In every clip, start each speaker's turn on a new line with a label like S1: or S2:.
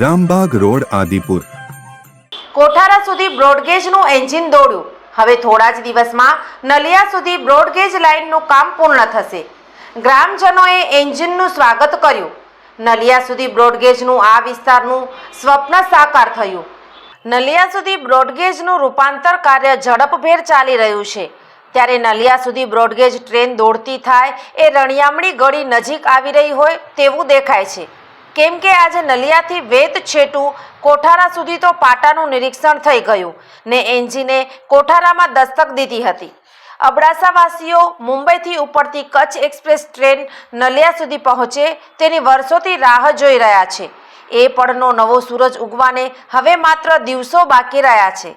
S1: Rambag road Adipur.
S2: Kothara સુધી બ્રોડગેજનું engine દોડ્યું. હવે થોડા જ દિવસમાં નલિયા સુધી બ્રોડગેજ લાઇનનું કામ પૂર્ણ થશે. ગ્રામજનોએ એન્જિનનું સ્વાગત કર્યું. નલિયા સુધી બ્રોડગેજનું આ વિસ્તારનું સ્વપ્ન સાકાર થયું. નલિયા સુધી બ્રોડગેજનું રૂપાંતર કાર્ય ઝડપભેર ચાલી રહ્યું છે. ત્યારે નલિયા સુધી બ્રોડગેજ ટ્રેન દોડતી થાય એ રણિયામણી ગળી નજીક આવી રહી હોય તેવું દેખાય છે. કેમ કે આજે નલિયાથી વેત છેટું કોઠારા સુધી તો પાટાનું નિરીક્ષણ થઈ ગયું ને એન્જિને કોઠારામાં દસ્તક દીધી હતી. અબડાસાવાસીઓ મુંબઈથી ઉપડતી કચ્છ એક્સપ્રેસ ટ્રેન નલિયા સુધી પહોંચે તેની વર્ષોથી રાહ જોઈ રહ્યા છે. એ પળનો નવો સૂરજ ઉગવાને હવે માત્ર દિવસો બાકી રહ્યા છે.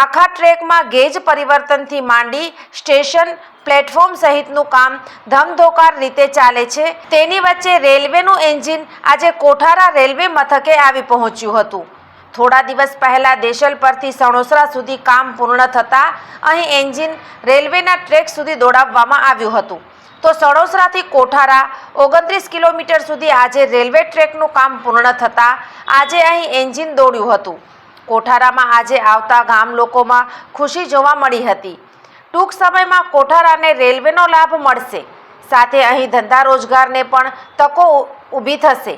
S2: આખા ટ્રેકમાં ગેજ પરિવર્તનથી માંડી સ્ટેશન પ્લેટફોર્મ સહિતનું કામ ધમધોકાર રીતે ચાલે છે. તેની વચ્ચે રેલવેનું એન્જિન આજે કોઠારા રેલવે મથકે આવી પહોંચ્યું હતું. થોડા દિવસ પહેલાં દેશલ પરથી સણોસરા સુધી કામ પૂર્ણ થતાં અહીં એન્જિન રેલવેના ટ્રેક સુધી દોડાવવામાં આવ્યું હતું. તો સણોસરાથી કોઠારા ઓગણત્રીસ કિલોમીટર સુધી આજે રેલવે ટ્રેકનું કામ પૂર્ણ થતાં આજે અહીં એન્જિન દોડ્યું હતું. કોઠારામાં આજે આવતા ગામ લોકોમાં ખુશી જોવા મળી હતી. ટૂંક સમયમાં કોઠારાને રેલવેનો લાભ મળશે. સાથે અહીં ધંધા રોજગારને પણ તકો ઊભી થશે.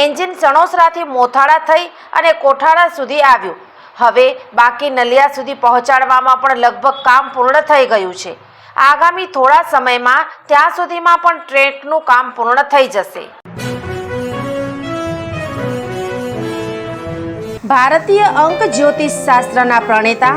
S2: એન્જિન સણોસરાથી મોથાળા થઈ અને કોઠારા સુધી આવ્યું. હવે બાકી નલિયા સુધી પહોંચાડવામાં પણ લગભગ કામ પૂર્ણ થઈ ગયું છે. આગામી થોડા સમયમાં ત્યાં સુધીમાં પણ ટ્રેકનું કામ પૂર્ણ થઈ જશે. ભારતીય અંક જ્યોતિષ શાસ્ત્રના પ્રણેતા